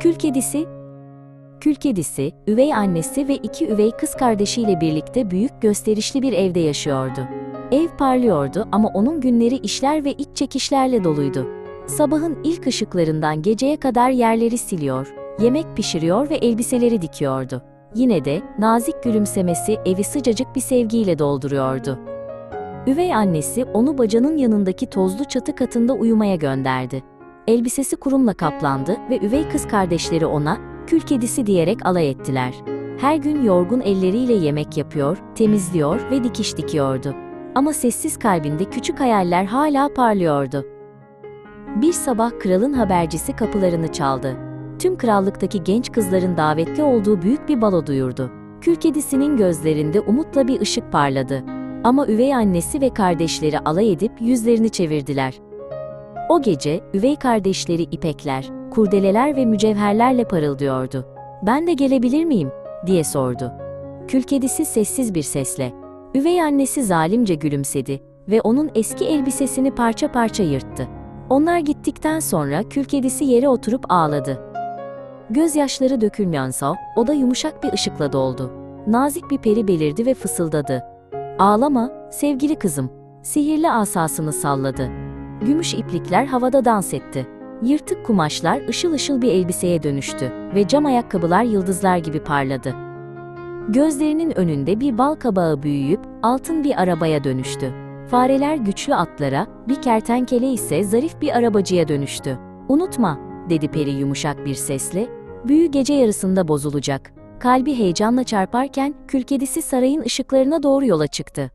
Kül kedisi Kül kedisi, üvey annesi ve iki üvey kız kardeşiyle birlikte büyük gösterişli bir evde yaşıyordu. Ev parlıyordu ama onun günleri işler ve iç çekişlerle doluydu. Sabahın ilk ışıklarından geceye kadar yerleri siliyor, yemek pişiriyor ve elbiseleri dikiyordu. Yine de nazik gülümsemesi evi sıcacık bir sevgiyle dolduruyordu. Üvey annesi onu bacanın yanındaki tozlu çatı katında uyumaya gönderdi. Elbisesi kurumla kaplandı ve üvey kız kardeşleri ona kül kedisi diyerek alay ettiler. Her gün yorgun elleriyle yemek yapıyor, temizliyor ve dikiş dikiyordu. Ama sessiz kalbinde küçük hayaller hala parlıyordu. Bir sabah kralın habercisi kapılarını çaldı. Tüm krallıktaki genç kızların davetli olduğu büyük bir balo duyurdu. Kül kedisinin gözlerinde umutla bir ışık parladı. Ama üvey annesi ve kardeşleri alay edip yüzlerini çevirdiler. O gece üvey kardeşleri ipekler, kurdeleler ve mücevherlerle parıldıyordu. Ben de gelebilir miyim? diye sordu. Kül sessiz bir sesle. Üvey annesi zalimce gülümsedi ve onun eski elbisesini parça parça yırttı. Onlar gittikten sonra kül yere oturup ağladı. Gözyaşları dökülmüyorsa oda yumuşak bir ışıkla doldu. Nazik bir peri belirdi ve fısıldadı. Ağlama, sevgili kızım. Sihirli asasını salladı. Gümüş iplikler havada dans etti. Yırtık kumaşlar ışıl ışıl bir elbiseye dönüştü ve cam ayakkabılar yıldızlar gibi parladı. Gözlerinin önünde bir bal kabağı büyüyüp altın bir arabaya dönüştü. Fareler güçlü atlara, bir kertenkele ise zarif bir arabacıya dönüştü. Unutma, dedi peri yumuşak bir sesle, büyü gece yarısında bozulacak. Kalbi heyecanla çarparken kül kedisi sarayın ışıklarına doğru yola çıktı.